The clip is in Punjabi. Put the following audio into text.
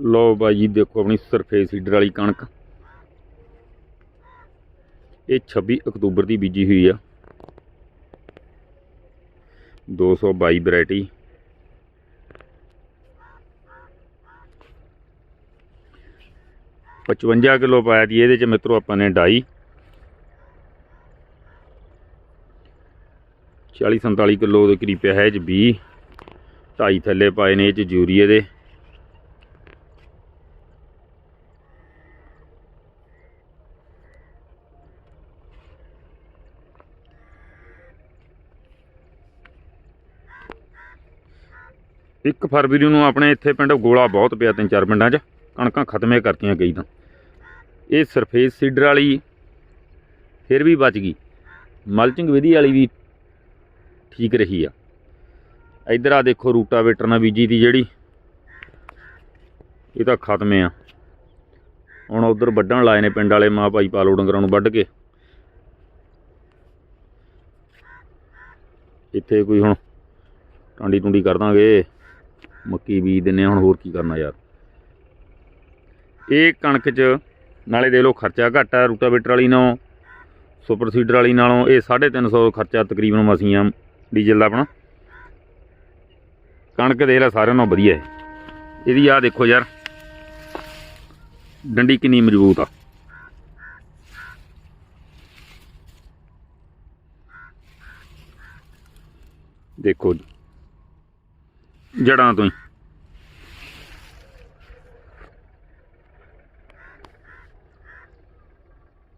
ਲਓ ਬਾਈ ਜੀ, ਦੇਖੋ ਆਪਣੀ ਸਰਫੇਸ ਸੀਡਰ ਵਾਲੀ ਕਣਕ। ਇਹ 26 ਅਕਤੂਬਰ ਦੀ ਬੀਜੀ ਹੋਈ ਆ। 222 ਵੈਰਾਈਟੀ। ਪਚਵੰਜਾ ਕਿਲੋ ਪਾਇਆ ਜੀ ਇਹਦੇ ਚ ਮਿੱਤਰੋ ਆਪਾਂ ਨੇ ਡਾਈ। 40 47 ਕਿਲੋ ਦੇ ਕਰੀਬ ਪਿਆ ਹੈ ਇਹ ਚ 20 ਢਾਈ ਥੱਲੇ ਪਾਏ ਨੇ ਇਹ ਚ ਯੂਰੀਏ ਦੇ। ਇੱਕ ਫਰਵਰੀ ਨੂੰ ਆਪਣੇ ਇੱਥੇ ਪਿੰਡ ਗੋਲਾ ਬਹੁਤ ਪਿਆ, ਤਿੰਨ ਚਾਰ ਪਿੰਡਾਂ 'ਚ। ਕਣਕਾਂ ਖਤਮੇ ਕਰਤੀਆਂ ਕਈ ਤਾਂ। ਇਹ ਸਰਫੇਸ ਸੀਡਰ ਵਾਲੀ ਫਿਰ ਵੀ ਬਚ ਗਈ। ਮਲਚਿੰਗ ਵਿਧੀ ਵਾਲੀ ਵੀ ਠੀਕ ਰਹੀ ਆ। ਇੱਧਰ ਆ ਦੇਖੋ ਰੂਟਾਵੇਟਰ ਨਾਲ ਬੀਜੀ ਦੀ ਜਿਹੜੀ, ਇਹ ਤਾਂ ਖਤਮੇ ਆ। ਹੁਣ ਉਧਰ ਵੱਢਣ ਲਾਏ ਨੇ ਪਿੰਡ ਵਾਲੇ ਮਾਂ ਭਾਈ ਪਾਲੋ ਡੰਗਰਾਂ ਨੂੰ ਵੱਢ ਕੇ। ਇੱਥੇ ਕੋਈ ਹੁਣ ਟਾਂਡੀ ਟੁੰਡੀ ਕਰ ਦਾਂਗੇ। ਮੱਕੀ ਬੀਜ ਦਿੰਨੇ ਆ ਹੁਣ ਹੋਰ ਕੀ ਕਰਨਾ ਯਾਰ। ਇਹ ਕਣਕ 'ਚ ਨਾਲੇ ਦੇ ਲੋ ਖਰਚਾ ਘੱਟ ਆ, ਰੂਟਾਵੇਟਰ ਵਾਲੀ ਨਾਲੋਂ, ਸੁਪਰ ਸੀਡਰ ਵਾਲੀ ਨਾਲੋਂ ਇਹ 350 ਖਰਚਾ ਤਕਰੀਬਨ ਮਸੀਆਂ ਡੀਜ਼ਲ ਦਾ ਆਪਣਾ। ਕਣਕ ਦੇ ਲੈ ਸਾਰਿਆਂ ਨਾਲੋਂ ਵਧੀਆ ਹੈ ਇਹਦੀ ਆ ਦੇਖੋ ਯਾਰ, ਡੰਡੀ ਕਿੰਨੀ ਮਜ਼ਬੂਤ ਆ। ਦੇਖੋ ਜੀ। ਜੜਾਂ ਤੋਂ ਹੀ।